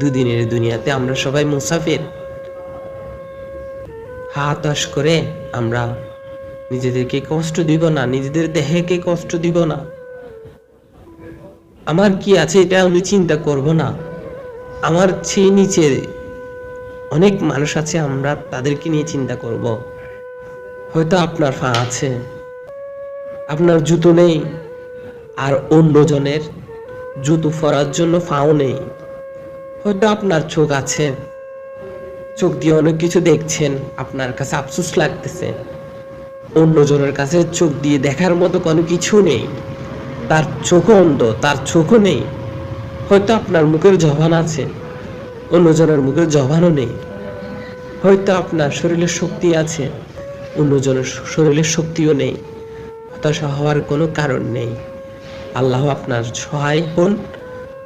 দুদিনের দুনিয়াতে আমরা সবাই মুসাফির। হাতাশ করে আমরা নিজেদেরকে কষ্ট দিব না, নিজেদের দেহেকে কষ্ট দিব না। আমার কি আছে এটা আমি চিন্তা করব না। আমার চেয়ে নিচে অনেক মানুষ আছে, আমরা তাদেরকে নিয়ে চিন্তা করব। হয়তো আপনার ফা আছে, আপনার জুতো নেই, আর অন্যজনের জুতো পরার জন্য ফাও নেই। হয়তো আপনার চোখ আছে। চোখ দিয়ে অনেক কিছু দেখছেন, আপনার কাছে আফসোস লাগতেছে। অন্যজনের কাছে চোখ দিয়ে দেখার মতো কোনো কিছু নেই। তার চোখও অন্ধ, তার চোখও নেই। হয়তো আপনার মুখের জবান আছে, অন্যজনের মুখের জবানও নেই। হয়তো আপনার শরীরের শক্তি আছে, অন্যজনের শরীরের শক্তিও নেই। হতাশা হওয়ার কোনো কারণ নেই। আল্লাহ আপনার সহায় হন,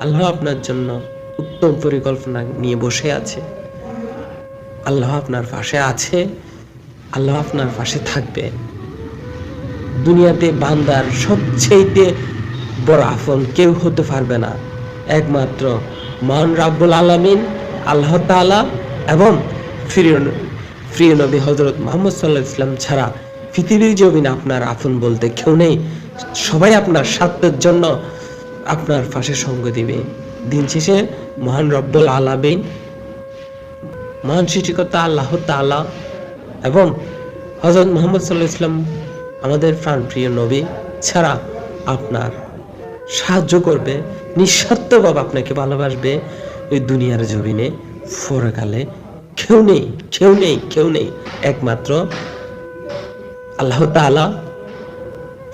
আল্লাহ আপনার জন্য উত্তম পরিকল্পনা নিয়ে বসে আছে। আল্লাহ আপনার পাশে আছে, আল্লাহ আপনার পাশে থাকবে। দুনিয়াতে বান্দার সবচেয়ে বড় আফন কেউ হতে পারবে না। একমাত্র মহান রাব্বুল আলামিন, আল্লাহ তাআলা এবং প্রিয় নবী হজরত মোহাম্মদ সাল্লাহ ইসলাম ছাড়া পৃথিবীর জমিনে আপনার আফন বলতে কেউ নেই। সবাই আপনার স্বার্থের জন্য আপনার পাশে সঙ্গ দিবে। দিন শেষে মহান রব্বুল আলামিন, মহান সৃষ্টিকর্তা আল্লাহ তাআলা এবং হজরত মোহাম্মদ সাল্লাহ ইসলাম আমাদের প্রাণপ্রিয় নবী ছাড়া আপনার সাহায্য করবে নিঃস্বার্থভাবে আপনাকে ভালোবাসবে ওই দুনিয়ার জমিনে, ফোরকালে কেউ নেই কেউ নেই কেউ নেই। একমাত্র আল্লাহ তাআলা,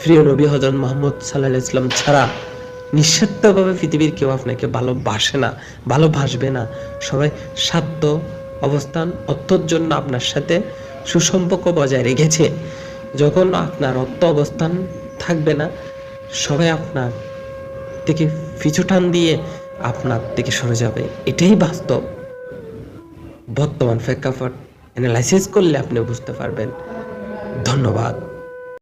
প্রিয় নবী হজরত মোহাম্মদ সাল্লাহ ইসলাম ছাড়া নিঃস্বার্থভাবে পৃথিবীর কেউ আপনাকে ভালোবাসে না, ভালোবাসবে না। সবাই স্বার্থ অবস্থান অর্থর জন্য আপনার সাথে সুসম্পর্ক বজায় রেখেছে। যখন আপনার অর্থ অবস্থান থাকবে না, সবাই আপনার থেকে পিছু টান দিয়ে আপনার থেকে সরে যাবে। এটাই বাস্তব। বর্তমান প্রেক্ষাপট অ্যানালাইসিস করলে আপনি বুঝতে পারবেন। ধন্যবাদ।